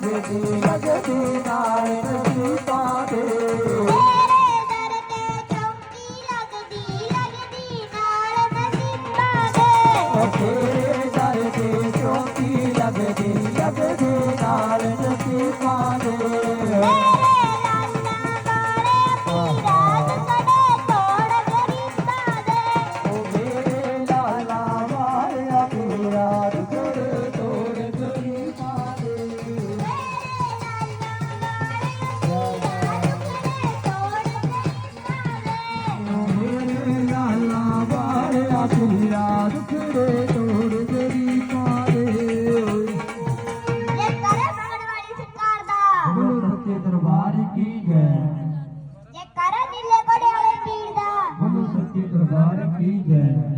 ਬੀਬੀ ਲੱਗਦੀ ਨਾਲ ਨਹੀਂ ਪਾਦੇ ਲੱਗਦੀ ਲੱਗਦੀ ਨਾਲ ਨਸੀਬਾਂ ਤੇ ਦਰਬਾਰ ਕੀ ਜੈ ਜੇ ਕਰ ਨੀਲੇ ਘੋੜੇ ਵਾਲੇ ਪੀਰ ਦਾ। ਬੋਲੋ ਸੱਚੇ ਦਰਬਾਰ ਕੀ ਜੈ